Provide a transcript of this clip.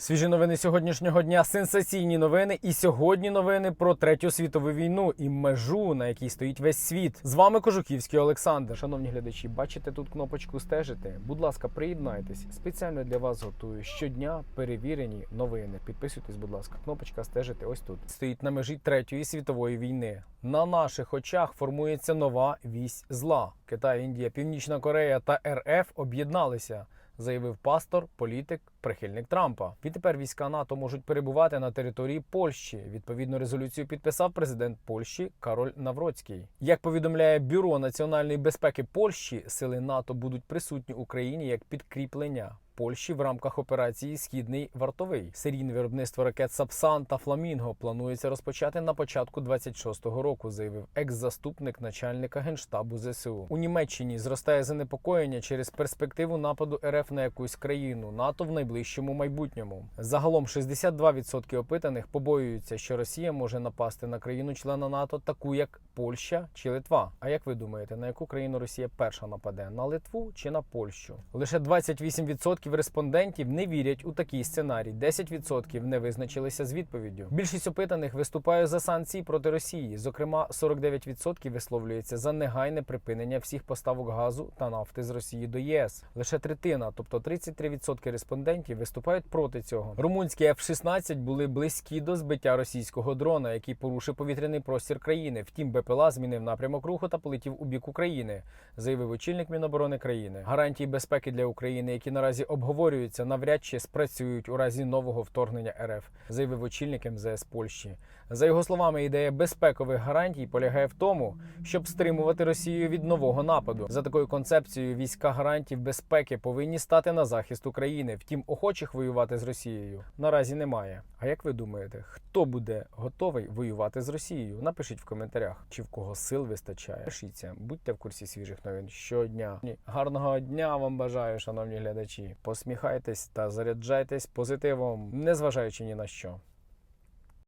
Свіжі новини сьогоднішнього дня, сенсаційні новини. І сьогодні новини про третю світову війну і межу, на якій стоїть весь світ. З вами Кожухівський Олександр. Шановні глядачі, бачите тут кнопочку стежити. Будь ласка, приєднайтесь. Спеціально для вас готую щодня перевірені новини. Підписуйтесь, будь ласка. Кнопочка стежити. Ось тут стоїть на межі третьої світової війни. На наших очах формується нова вісь зла. Китай, Індія, Північна Корея та РФ об'єдналися заявив пастор, політик, прихильник Трампа. Відтепер війська НАТО можуть перебувати на території Польщі. Відповідну резолюцію підписав президент Польщі Кароль Навроцький. Як повідомляє Бюро національної безпеки Польщі, сили НАТО будуть присутні Україні як підкріплення. Польщі в рамках операції Східний вартовий серійне виробництво ракет Сапсан та Фламінго планується розпочати на початку 26-го року, заявив екс-заступник начальника генштабу ЗСУ. У Німеччині зростає занепокоєння через перспективу нападу РФ на якусь країну НАТО в найближчому майбутньому. Загалом 62% опитаних побоюються, що Росія може напасти на країну-члена НАТО, таку як Польща чи Литва. А як ви думаєте, на яку країну Росія перша нападе? На Литву чи на Польщу? Лише 28% респондентів не вірять у такий сценарій. 10% не визначилися з відповіддю. Більшість опитаних виступає за санкції проти Росії. Зокрема, 49% висловлюється за негайне припинення всіх поставок газу та нафти з Росії до ЄС. Лише третина, тобто 33% респондентів, виступають проти цього. Румунські F-16 були близькі до збиття російського дрона, який порушив повітряний простір країни. Втім, БПЛА змінив напрямок руху та полетів у бік України, заявив очільник Міноборони країни. Гарантії безпеки для України, які наразі обговорюються, навряд чи спрацюють у разі нового вторгнення РФ, заявив очільник МЗС Польщі. За його словами, ідея безпекових гарантій полягає в тому, щоб стримувати Росію від нового нападу. За такою концепцією, війська гарантій безпеки повинні стати на захист України. Втім, охочих воювати з Росією наразі немає. А як ви думаєте, хто буде готовий воювати з Росією? Напишіть в коментарях, чи в кого сил вистачає. Пишіться, будьте в курсі свіжих новин щодня. Гарного дня вам бажаю, шановні глядачі. Посміхайтесь та заряджайтесь позитивом, незважаючи ні на що.